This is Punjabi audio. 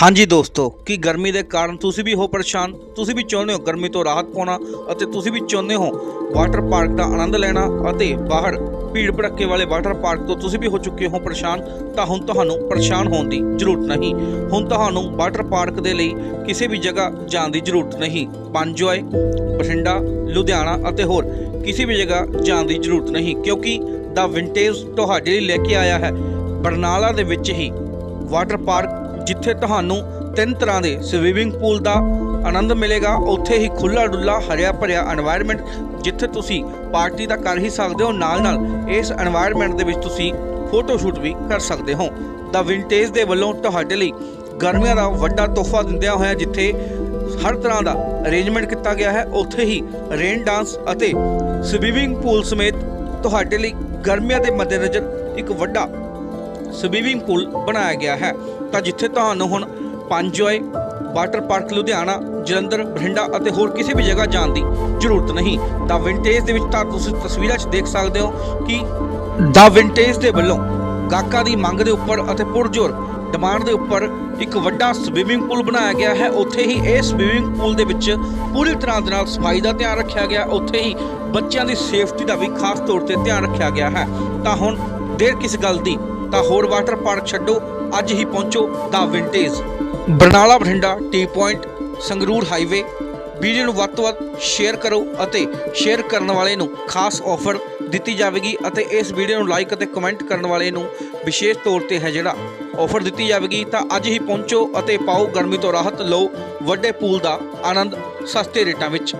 ਹਾਂਜੀ ਦੋਸਤੋ, ਕੀ ਗਰਮੀ ਦੇ ਕਾਰਨ ਤੁਸੀਂ ਵੀ ਹੋ ਪਰੇਸ਼ਾਨ? ਤੁਸੀਂ ਵੀ ਚਾਹੁੰਦੇ ਹੋ ਗਰਮੀ ਤੋਂ ਰਾਹਤ ਪਾਉਣਾ ਅਤੇ ਤੁਸੀਂ ਵੀ ਚਾਹੁੰਦੇ ਹੋ ਵਾਟਰ ਪਾਰਕ ਦਾ ਆਨੰਦ ਲੈਣਾ ਅਤੇ ਬਾਹਰ ਭੀੜ ਭੜੱਕੇ ਵਾਲੇ ਵਾਟਰ ਪਾਰਕ ਤੋਂ ਤੁਸੀਂ ਵੀ ਹੋ ਚੁੱਕੇ ਹੋ ਪਰੇਸ਼ਾਨ, ਤਾਂ ਹੁਣ ਤੁਹਾਨੂੰ ਪਰੇਸ਼ਾਨ ਹੋਣ ਦੀ ਜ਼ਰੂਰਤ ਨਹੀਂ। ਹੁਣ ਤੁਹਾਨੂੰ ਵਾਟਰ ਪਾਰਕ ਦੇ ਲਈ ਕਿਸੇ ਵੀ ਜਗ੍ਹਾ ਜਾਣ ਦੀ ਜ਼ਰੂਰਤ ਨਹੀਂ। ਪੰਜੋਏ ਬਠਿੰਡਾ, ਲੁਧਿਆਣਾ ਅਤੇ ਹੋਰ ਕਿਸੇ ਵੀ ਜਗ੍ਹਾ ਜਾਣ ਦੀ ਜ਼ਰੂਰਤ ਨਹੀਂ, ਕਿਉਂਕਿ ਦਾ ਵਿੰਟੇਜ ਤੁਹਾਡੇ ਲਈ ਲੈ ਕੇ ਆਇਆ ਹੈ। ਬਰਨਾਲਾ ਦੇ ਵਿੱਚ ਹੀ ਵਾਟਰ ਪਾਰਕ ਜਿੱਥੇ ਤੁਹਾਨੂੰ ਤਿੰਨ ਤਰ੍ਹਾਂ ਦੇ ਸਵੀਮਿੰਗ ਪੂਲ ਦਾ ਆਨੰਦ ਮਿਲੇਗਾ, ਉੱਥੇ ਹੀ ਖੁੱਲਾ ਡੁੱਲਾ ਹਰਿਆ ਭਰਿਆ এনवायरमेंट ਜਿੱਥੇ ਤੁਸੀਂ ਪਾਰਟੀ ਦਾ ਕਰ ਹੀ ਸਕਦੇ ਹੋ ਨਾਲ ਨਾਲ ਇਸ এনवायरमेंट ਦੇ ਵਿੱਚ ਤੁਸੀਂ ਫੋਟੋ ਸ਼ੂਟ ਵੀ ਕਰ ਸਕਦੇ ਹੋ। ਦਾ ਵਿੰਟੇਜ ਦੇ ਵੱਲੋਂ ਤੁਹਾਡੇ ਲਈ ਗਰਮੀਆਂ ਦਾ ਵੱਡਾ ਤੋਹਫਾ ਦਿੰਦਿਆ ਹੋਇਆ ਜਿੱਥੇ ਹਰ ਤਰ੍ਹਾਂ ਦਾ ਅਰੇਂਜਮੈਂਟ ਕੀਤਾ ਗਿਆ ਹੈ, ਉੱਥੇ ਹੀ ਰੇਨ ਡਾਂਸ ਅਤੇ ਸਵੀਮਿੰਗ ਪੂਲ ਸਮੇਤ ਤੁਹਾਡੇ ਲਈ ਗਰਮੀਆਂ ਦੇ ਮੱਦੇਨਜ਼ਰ ਇੱਕ ਵੱਡਾ ਸਵੀਮਿੰਗ ਪੂਲ ਬਣਾਇਆ ਗਿਆ ਹੈ। ਤਾਂ ਜਿੱਥੇ ਤੁਹਾਨੂੰ ਹੁਣ ਪੰਜੋਏ, ਵਾਟਰ ਪਾਰਕ, ਲੁਧਿਆਣਾ, ਜਲੰਧਰ, ਬਠਿੰਡਾ ਅਤੇ ਹੋਰ ਕਿਸੇ ਵੀ ਜਗ੍ਹਾ ਜਾਣ ਦੀ ਜ਼ਰੂਰਤ ਨਹੀਂ। ਦਾ ਵਿੰਟੇਜ ਦੇ ਵਿੱਚ ਤਾਂ ਤੁਸੀਂ ਤਸਵੀਰਾਂ 'ਚ ਦੇਖ ਸਕਦੇ ਹੋ ਕਿ ਦਾ ਵਿੰਟੇਜ ਦੇ ਵੱਲੋਂ ਗਾਹਕਾਂ ਦੀ ਮੰਗ ਦੇ ਉੱਪਰ ਅਤੇ ਪੁਰਜੋਰ ਡਿਮਾਂਡ ਦੇ ਉੱਪਰ ਇੱਕ ਵੱਡਾ ਸਵੀਮਿੰਗ ਪੂਲ ਬਣਾਇਆ ਗਿਆ ਹੈ। ਉੱਥੇ ਹੀ ਇਹ ਸਵੀਮਿੰਗ ਪੂਲ ਦੇ ਵਿੱਚ ਪੂਰੀ ਤਰ੍ਹਾਂ ਦੇ ਨਾਲ ਸਫ਼ਾਈ ਦਾ ਧਿਆਨ ਰੱਖਿਆ ਗਿਆ। ਉੱਥੇ ਹੀ ਬੱਚਿਆਂ ਦੀ ਸੇਫਟੀ ਦਾ ਵੀ ਖਾਸ ਤੌਰ ਤੇ ਧਿਆਨ ਰੱਖਿਆ ਗਿਆ ਹੈ। ਤਾਂ ਹੁਣ ਦੇਰ ਕਿਸ ਗੱਲ ਦੀ ਤਾਂ ਹੋਰ ਵਾਟਰ ਪਾਰਕ ਛੱਡੋ, ਅੱਜ ਹੀ ਪਹੁੰਚੋ ਦਾ vintage Barnala Bathinda T point, Sangrur highway. Video ਨੂੰ ਵੱਧ ਤੋਂ ਵੱਧ ਸ਼ੇਅਰ ਕਰੋ ਅਤੇ ਸ਼ੇਅਰ ਕਰਨ ਵਾਲੇ ਨੂੰ ਖਾਸ ਆਫਰ ਦਿੱਤੀ ਜਾਵੇਗੀ ਅਤੇ ਇਸ ਵੀਡੀਓ ਨੂੰ ਲਾਈਕ ਅਤੇ ਕਮੈਂਟ ਕਰਨ ਵਾਲੇ ਨੂੰ ਵਿਸ਼ੇਸ਼ ਤੌਰ ਤੇ ਹੈ ਜਿਹੜਾ ਆਫਰ ਦਿੱਤੀ ਜਾਵੇਗੀ। ਤਾਂ ਅੱਜ ਹੀ ਪਹੁੰਚੋ ਅਤੇ ਪਾਓ ਗਰਮੀ ਤੋਂ ਰਾਹਤ ਲਓ ਵੱਡੇ ਪੂਲ ਦਾ ਆਨੰਦ, ਸਸਤੇ ਰੇਟਾਂ ਵਿੱਚ।